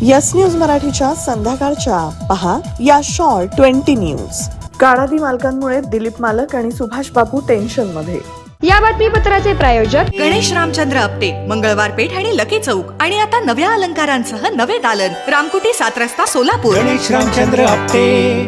Yes news मराठीच्या संध्याकाळच्या. पहा या शॉर्ट ट्वेंटी न्यूज. काळादी मालकांमुळे दिलीप मालक आणि सुभाष बाबू टेन्शनमध्ये या बातमीपत्राचे प्रायोजक गणेश रामचंद्र आपटे मंगळवार पेठ आणि लकी चौक आणि आता नव्या अलंकारांसह नवे दालन रामकुटी सात रस्ता सोलापूर. गणेश रामचंद्र आपटे.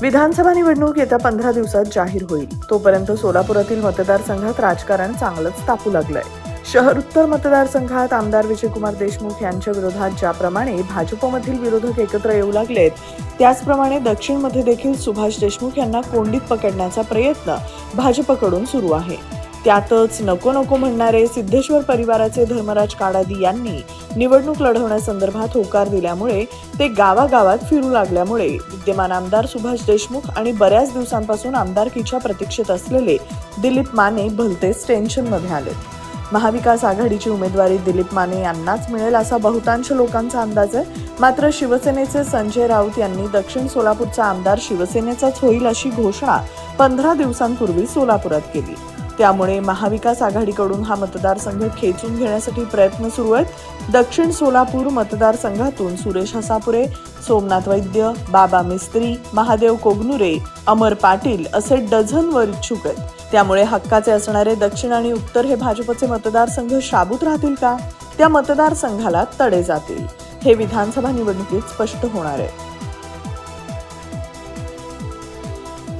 विधानसभा निवडणूक येत्या पंधरा दिवसात जाहीर होईल. तोपर्यंत सोलापुरातील मतदारसंघात राजकारण चांगलंच तापू लागलंय. शहर उत्तर मतदारसंघात आमदार विजयकुमार देशमुख यांच्या विरोधात ज्याप्रमाणे भाजपमधील विरोधक एकत्र येऊ लागलेत त्याचप्रमाणे दक्षिणमध्ये देखील सुभाष देशमुख यांना कोंडीत पकडण्याचा प्रयत्न भाजपकडून सुरू आहे. त्यातच नको नको म्हणणारे सिद्धेश्वर परिवाराचे धर्मराज काडादी यांनी निवडणूक लढवण्यासंदर्भात होकार दिल्यामुळे ते गावागावात फिरू लागल्यामुळे विद्यमान आमदार सुभाष देशमुख आणि बऱ्याच दिवसांपासून आमदारकीच्या प्रतीक्षेत असलेले दिलीप माने भलतेच टेन्शनमध्ये आले महाविकास आघाडीची उमेदवारी दिलीप माने यांनाच मिळेल असा बहुतांश लोकांचा अंदाज आहे. मात्र शिवसेनेचे संजय राऊत यांनी दक्षिण सोलापूरचा आमदार शिवसेनेचाच होईल अशी घोषणा पंधरा दिवसांपूर्वी सोलापुरात केली. त्यामुळे महाविकास आघाडीकडून हा मतदारसंघ खेचून घेण्यासाठी प्रयत्न सुरू आहेत. दक्षिण सोलापूर मतदारसंघातून सुरेश हसापुरे सोमनाथ वैद्य बाबा मिस्त्री महादेव कोगनुरे अमर पाटील असे डझनवर इच्छुक आहेत. त्यामुळे हक्काचे असणारे दक्षिण आणि उत्तर हे भाजपचे मतदारसंघ शाबूत राहतील का? त्या मतदारसंघाला तडे जातील. हे विधानसभा निवडणुकीत स्पष्ट होणार आहे.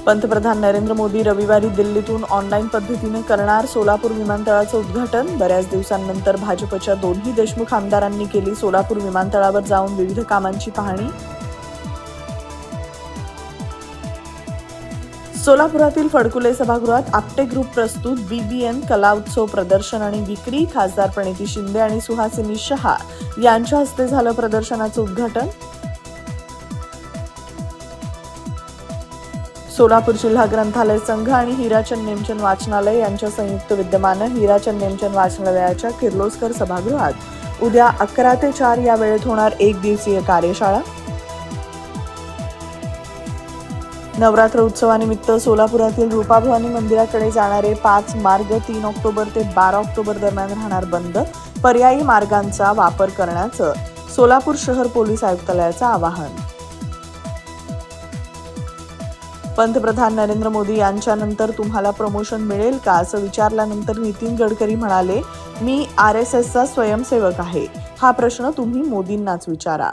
पंतप्रधान नरेंद्र मोदी रविवारी दिल्लीतून ऑनलाईन पद्धतीने करणार सोलापूर विमानतळाचं उद्घाटन. बऱ्याच दिवसांनंतर भाजपच्या दोन्ही देशमुख आमदारांनी केली सोलापूर विमानतळावर जाऊन विविध कामांची पाहणी. सोलापुरातील फडकुले सभागृहात आपटे ग्रुप प्रस्तुत बीबीएन कला उत्सव प्रदर्शन आणि विक्री खासदार प्रणिती शिंदे आणि सुहासिनी शहा यांच्या हस्ते झालं प्रदर्शनाचं उद्घाटन. सोलापूर जिल्हा ग्रंथालय संघ आणि हिराचंद नेमचंद वाचनालय यांच्या संयुक्त विद्यमानं हिराचंद नेमचंद वाचनालयाच्या किर्लोस्कर सभागृहात. उद्या अकरा ते चार या वेळेत होणार एक दिवसीय कार्यशाळा. नवरात्र उत्सवानिमित्त सोलापुरातील रूपाभवानी मंदिराकडे जाणारे पाच मार्ग तीन ऑक्टोबर ते बारा ऑक्टोबर दरम्यान राहणार बंद. पर्यायी मार्गांचा वापर करण्याचं सोलापूर शहर पोलीस आयुक्तालयाचं आवाहन. पंतप्रधान नरेंद्र मोदी यांच्यानंतर तुम्हाला प्रमोशन मिळेल का असं विचारल्यानंतर नितीन गडकरी म्हणाले मी आर एस एसचा स्वयंसेवक आहे. हा प्रश्न तुम्ही मोदींनाच विचारा.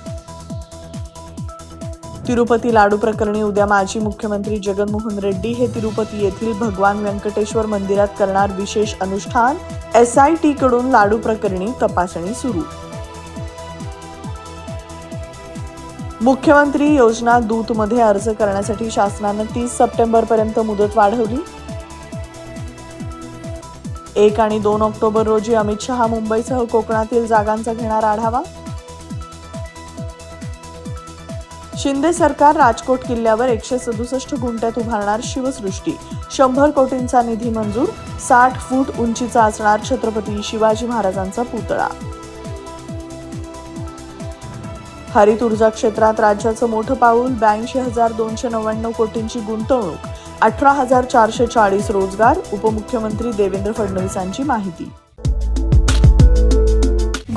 तिरुपती लाडू प्रकरणी उद्या माजी मुख्यमंत्री जगनमोहन रेड्डी हे तिरुपती येथील भगवान व्यंकटेश्वर मंदिरात करणार विशेष अनुष्ठान एस आय टी कडून लाडू प्रकरणी तपासणी सुरू. मुख्यमंत्री योजना दूतमध्ये अर्ज करण्यासाठी शासनानं तीस सप्टेंबर पर्यंत मुदत वाढवली. एक आणि दोन ऑक्टोबर रोजी अमित शहा मुंबईसह कोकणातील जागांचा घेणार आढावा. शिंदे सरकार राजकोट किल्ल्यावर एकशे सदुसष्ट गुंठ्यात उभारणार शिवसृष्टी. शंभर कोटींचा निधी मंजूर साठ फूट उंचीचा असणार छत्रपती शिवाजी महाराजांचा पुतळा. हरित ऊर्जा क्षेत्रात राज्याचं मोठं पाऊल ब्याऐंशी हजार दोनशे नव्याण्णव कोटींची गुंतवणूक अठरा हजार चारशे चाळीस रोजगार उपमुख्यमंत्री देवेंद्र फडणवीसांची माहिती.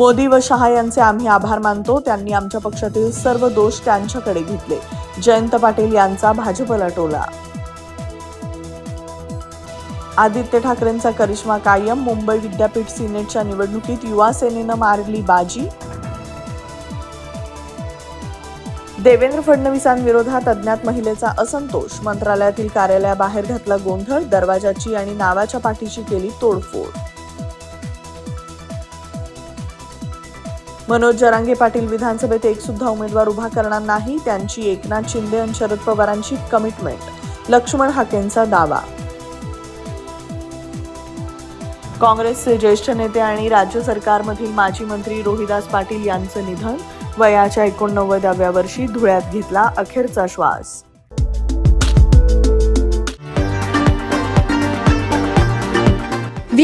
मोदी व शहा यांचे आम्ही आभार मानतो. त्यांनी आमच्या पक्षातील सर्व दोष त्यांच्याकडे घेतले. जयंत पाटील यांचा भाजपला टोला आदित्य ठाकरेंचा करिश्मा कायम. मुंबई विद्यापीठ सिनेटच्या निवडणुकीत युवा सेनेनं मारली बाजी. देवेंद्र फडणवीसांविरोधात अज्ञात महिलेचा असंतोष. मंत्रालयातील कार्यालयाबाहेर घातला गोंधळ. दरवाजाची आणि नावाच्या पाठीची केली तोडफोड. मनोज जरांगे पाटील विधानसभेत एक सुद्धा उमेदवार उभा करणार नाही. त्यांची एकनाथ शिंदे आणि शरद पवारांची कमिटमेंट लक्ष्मण हाकेंचा दावा. काँग्रेसचे ज्येष्ठ नेते आणि राज्य सरकारमधील माजी मंत्री रोहिदास पाटील यांचं निधन. वयाच्या एकोणनव्वदाव्या वर्षी धुळ्यात घेतला अखेरचा श्वास.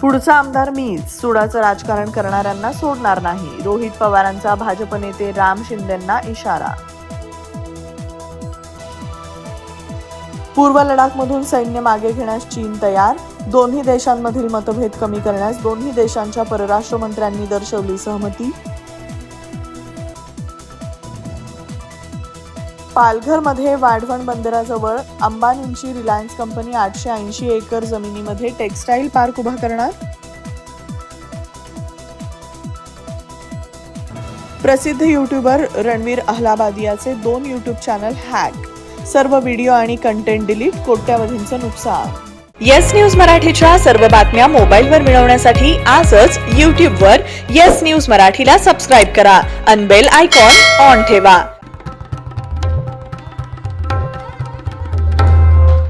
पुढचा आमदार मीच. सुडाचं राजकारण करणाऱ्यांना सोडणार नाही. रोहित पवारांचा भाजप नेते राम शिंदेंना इशारा. पूर्व लडाखमधून सैन्य मागे घेण्यास चीन तयार. दोन्ही देशांमधील मतभेद कमी करण्यास दोन्ही देशांच्या परराष्ट्र मंत्र्यांनी दर्शवली सहमती. पालघरमध्ये वाढवण बंदराजवळ अंबानींची रिलायन्स कंपनी आठशे ऐंशी एकर जमिनीमध्ये टेक्स्टाईल पार्क उभा करणार? प्रसिद्ध युट्यूबर रणवीर अहलाबादियाचे दोन युट्यूब चॅनल हॅक सर्व व्हिडिओ आणि कंटेंट डिलीट कोट्यावधींचं नुकसान. येस न्यूज मराठीच्या सर्व बातम्या मोबाईलवर मिळवण्यासाठी आजच यूट्यूबवर येस न्यूज मराठीला सबस्क्राईब करा अनबेल आयकॉन ऑन ठेवा.